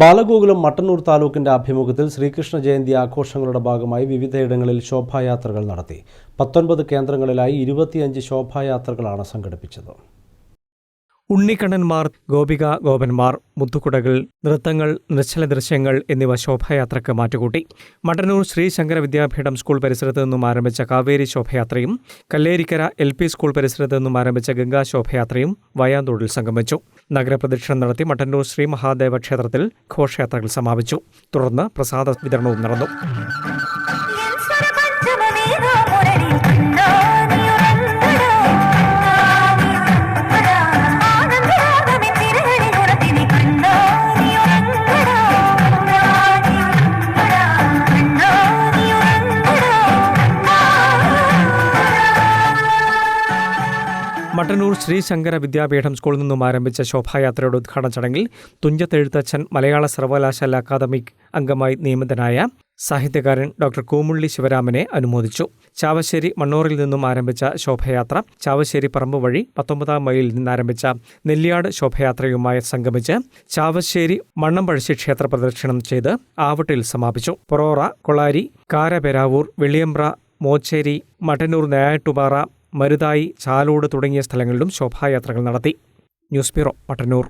ബാലഗോകുലം മട്ടന്നൂർ താലൂക്കിന്റെ ആഭിമുഖ്യത്തിൽ ശ്രീകൃഷ്ണ ജയന്തി ആഘോഷങ്ങളുടെ ഭാഗമായി വിവിധയിടങ്ങളിൽ ശോഭായാത്രകൾ നടത്തി. പത്തൊൻപത് കേന്ദ്രങ്ങളിലായി ഇരുപത്തിയഞ്ച് ശോഭായാത്രകളാണ് സംഘടിപ്പിച്ചത്. ഉണ്ണിക്കണ്ണന്മാർ ഗോപിക ഗോപന്മാർ മുത്തുകുടകൾ നൃത്തങ്ങൾ നിശ്ചല ദൃശ്യങ്ങൾ എന്നിവ ശോഭായാത്രയ്ക്ക് മാറ്റുകൂട്ടി. മട്ടന്നൂർ ശ്രീ ശങ്കര വിദ്യാപീഠം സ്കൂൾ പരിസരത്ത് നിന്നും ആരംഭിച്ച കാവേരി ശോഭയാത്രയും കല്ലേരിക്കര എൽ പി സ്കൂൾ പരിസരത്ത് നിന്നും ആരംഭിച്ച ഗംഗാ ശോഭയാത്രയും വയാന്തോടിൽ സംഗമിച്ചു. നഗരപ്രദക്ഷിണം നടത്തി മട്ടന്നൂർ ശ്രീ മഹാദേവ ക്ഷേത്രത്തിൽ ഘോഷയാത്രകൾ സമാപിച്ചു. തുടർന്ന് പ്രസാദ വിതരണവും നടന്നു. മട്ടന്നൂർ ശ്രീ ശങ്കര വിദ്യാപീഠം സ്കൂളിൽ നിന്നും ആരംഭിച്ച ശോഭായാത്രയുടെ ഉദ്ഘാടന ചടങ്ങിൽ തുഞ്ചത്തെഴുത്തച്ഛൻ മലയാള സർവകലാശാല അക്കാദമിക് അംഗമായി നിയമിതനായ സാഹിത്യകാരൻ ഡോക്ടർ കൂമുള്ളി ശിവരാമനെ അനുമോദിച്ചു. ചാവശ്ശേരി മണ്ണൂറിൽ നിന്നും ആരംഭിച്ച ശോഭയാത്ര ചാവശ്ശേരി പറമ്പ് വഴി പത്തൊമ്പതാം മൈലിൽ നിന്നാരംഭിച്ച നെല്ലിയാട് ശോഭയാത്രയുമായി സംഗമിച്ച് ചാവശ്ശേരി മണ്ണമ്പഴശ്ശി ക്ഷേത്ര പ്രദക്ഷിണം ചെയ്ത് ആവട്ടിൽ സമാപിച്ചു. പൊറോറ കൊളാരി കാരപെരാവൂർ വെളിയമ്പ്ര മോച്ചേരി മട്ടന്നൂർ നായാട്ടുപാറ മരുതായി ചാലോട് തുടങ്ങിയ സ്ഥലങ്ങളിലും ശോഭായാത്രകൾ നടത്തി. News bureau Mattannur